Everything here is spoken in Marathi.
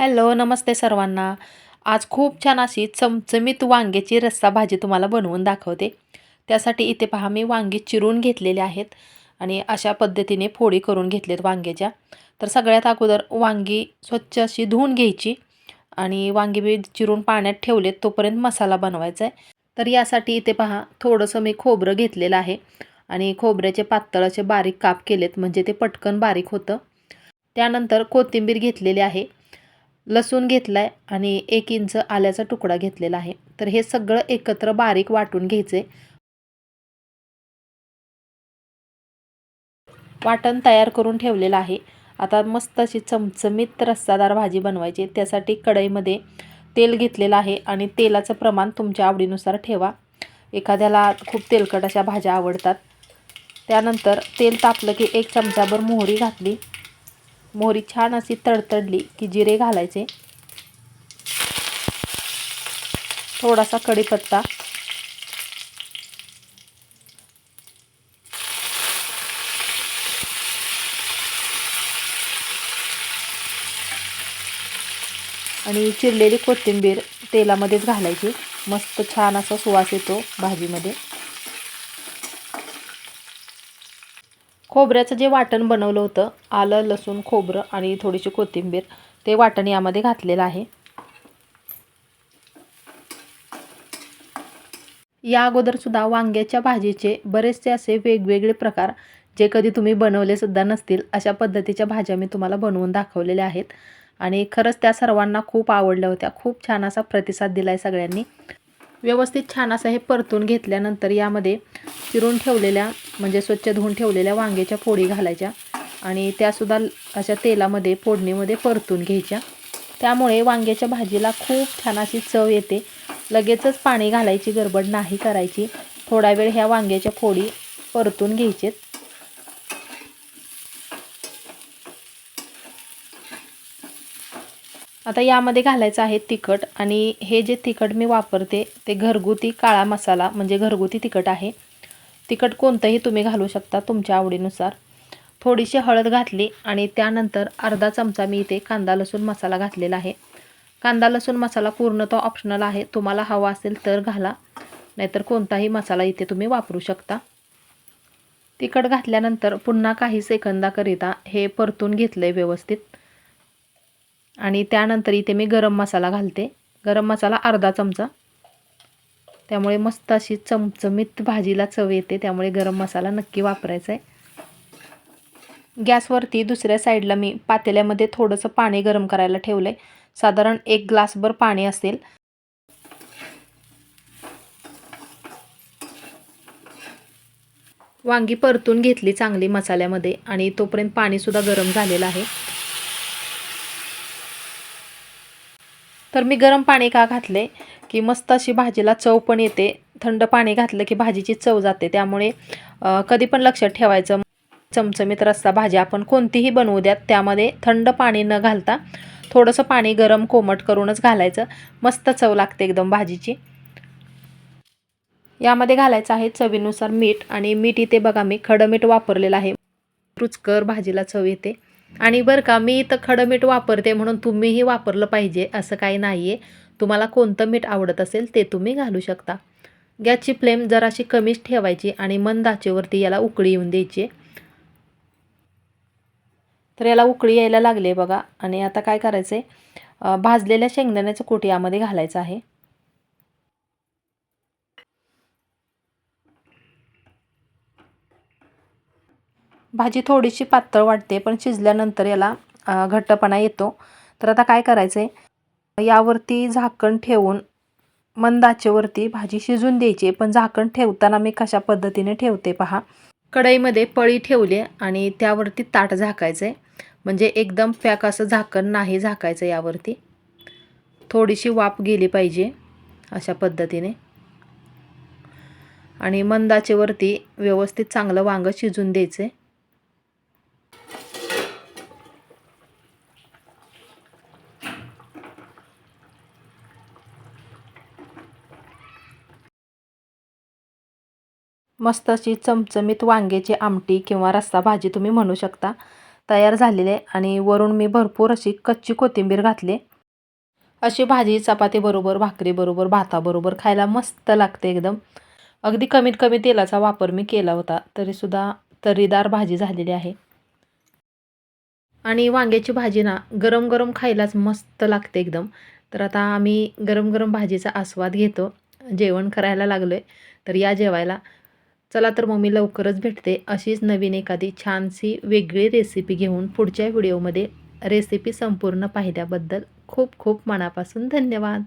हॅलो नमस्ते सर्वांना. आज खूप छान अशी चमचमीत वांग्याची रस्सा भाजी तुम्हाला बनवून दाखवते. त्यासाठी इथे पहा मी वांगी चिरून घेतलेले आहेत आणि अशा पद्धतीने फोडी करून घेतलेत वांग्याच्या. तर सगळ्यात अगोदर वांगी स्वच्छ अशी धुवून घ्यायची आणि वांगी बी चिरून पाण्यात ठेवलेत तोपर्यंत मसाला बनवायचा आहे. तर यासाठी इथे पहा थोडंसं मी खोबरं घेतलेलं आहे आणि खोबऱ्याचे पातळ असे बारीक काप केलेत म्हणजे ते पटकन बारीक होतं. त्यानंतर कोथिंबीर घेतलेली आहे. लसूण घेतला आहे आणि एक इंच आल्याचा तुकडा घेतलेला आहे. तर हे सगळं एकत्र बारीक वाटून घ्यायचे. वाटण तयार करून ठेवलेलं आहे. आता मस्त अशी चमचमीत रस्सादार भाजी बनवायची. त्यासाठी कढईमध्ये तेल घेतलेलं आहे आणि तेलाचं प्रमाण तुमच्या आवडीनुसार ठेवा. एखाद्याला खूप तेलकट अशा भाज्या आवडतात. त्यानंतर तेल तापलं की एक चमचाभर मोहरी घातली. मोहरी छान अशी तडतडली की जिरे घालायचे. थोडासा कढीपत्ता. आणि चिरलेली कोथिंबीर तेलामध्येच घालायची. मस्त छान असा सुवास येतो भाजीमध्ये. खोबऱ्याचं जे वाटण बनवलं होतं आलं लसूण खोबरं आणि थोडीशी कोथिंबीर ते वाटण यामध्ये घातलेलं आहे. या अगोदरसुद्धा वांग्याच्या भाजीचे बरेचसे असे वेगवेगळे प्रकार जे कधी तुम्ही बनवले सुद्धा नसतील अशा पद्धतीच्या भाज्या मी तुम्हाला बनवून दाखवलेल्या आहेत. आणि खरंच त्या सर्वांना खूप आवडल्या होत्या. खूप छान असा प्रतिसाद दिला आहे सगळ्यांनी. व्यवस्थित छान असं हे परतून घेतल्यानंतर यामध्ये चिरून ठेवलेल्या म्हणजे स्वच्छ धुवून ठेवलेल्या वांग्याच्या फोडी घालायच्या आणि त्यासुद्धा अशा तेलामध्ये फोडणीमध्ये परतून घ्यायच्या. त्यामुळे वांग्याच्या भाजीला खूप छान अशी चव येते. लगेचच पाणी घालायची गडबड नाही करायची. थोडा वेळ ह्या वांग्याच्या फोडी परतून घ्यायचेत. आता यामध्ये घालायचं आहे तिखट आणि हे जे तिखट मी वापरते ते घरगुती काळा मसाला म्हणजे घरगुती तिखट आहे. तिखट कोणतंही तुम्ही घालू शकता तुमच्या आवडीनुसार. थोडीशी हळद घातली आणि त्यानंतर अर्धा चमचा मी इथे कांदा लसूण मसाला घातलेला आहे. कांदा लसूण मसाला पूर्ण तो ऑप्शनल आहे. तुम्हाला हवा असेल तर घाला. नाहीतर कोणताही मसाला इथे तुम्ही वापरू शकता. तिखट घातल्यानंतर पुन्हा काही सेकंदाकरिता हे परतून घेतलं आहे व्यवस्थित. आणि त्यानंतर इथे मी गरम मसाला घालते. गरम मसाला अर्धा चमचा. त्यामुळे मस्त अशी चमचमीत भाजीला चव येते त्यामुळे गरम मसाला नक्की वापरायचा आहे गॅसवरती दुसऱ्या साईडला मी पातेल्यामध्ये थोडंसं पाणी गरम करायला ठेवलं आहे साधारण एक ग्लासभर पाणी असेल. वांगी परतून घेतली चांगली मसाल्यामध्ये आणि तोपर्यंत पाणीसुद्धा गरम झालेलं आहे. तर मी गरम पाणी का घातले? की मस्त अशी भाजीला चव पण येते. थंड पाणी घातलं की भाजीची चव जाते. त्यामुळे कधी पण लक्षात ठेवायचं चमचमीत रस्सा भाजी आपण कोणतीही बनवू द्यात. त्यामध्ये थंड पाणी न घालता थोडंसं पाणी गरम कोमट करूनच घालायचं. मस्त चव लागते एकदम भाजीची. यामध्ये घालायचं आहे चवीनुसार मीठ आणि मीठ इथे बघा मी खडं मीठ वापरलेलं आहे. रुचकर भाजीला चव येते. आणि बरं का मी इथं खडं मीठ वापरते म्हणून तुम्हीही वापरलं पाहिजे असं काही नाही आहे तुम्हाला कोणतं मीठ आवडत असेल ते तुम्ही घालू शकता. गॅसची फ्लेम जराशी कमीच ठेवायची आणि मंदाचेवरती याला उकळी येऊन द्यायची. तर याला उकळी यायला लागले बघा. आणि आता काय करायचं आहे भाजलेल्या शेंगदाण्याचं कोटी यामध्ये घालायचं आहे. भाजी थोडीशी पातळ वाटते पण शिजल्यानंतर याला घट्टपणा येतो. तर आता काय करायचं आहे यावरती झाकण ठेवून मंद आचेवरती भाजी शिजून द्यायची. पण झाकण ठेवताना मी कशा पद्धतीने ठेवते पहा. कढईमध्ये पळी ठेवली आणि त्यावरती ताट झाकायचं आहे म्हणजे एकदम पॅक असं झाकण नाही झाकायचं यावरती. थोडीशी वाफ गेली पाहिजे अशा पद्धतीने. आणि मंदाचेवरती व्यवस्थित चांगलं वांगं शिजून द्यायचं आहे मस्त अशी चमचमीत वांग्याची आमटी किंवा रस्सा भाजी तुम्ही म्हणू शकता. तयार झालेली आहे आणि वरून मी भरपूर अशी कच्ची कोथिंबीर घातली. अशी भाजी चपातीबरोबर भाकरीबरोबर भाताबरोबर खायला मस्त लागते एकदम. अगदी कमीत कमी तेलाचा वापर मी केला होता तरीसुद्धा तर्रीदार भाजी झालेली आहे. आणि वांग्याची भाजी ना गरम गरम खायलाच मस्त लागते एकदम. तर आता आम्ही गरम गरम भाजीचा आस्वाद घेतो. जेवण करायला लागलो आहे तर या जेवायला. चला तर मग मी लवकरच भेटते अशीच नवीन एखादी छानशी वेगळी रेसिपी घेऊन पुढच्या व्हिडिओमध्ये रेसिपी संपूर्ण पाहिल्याबद्दल खूप खूप मनापासून धन्यवाद.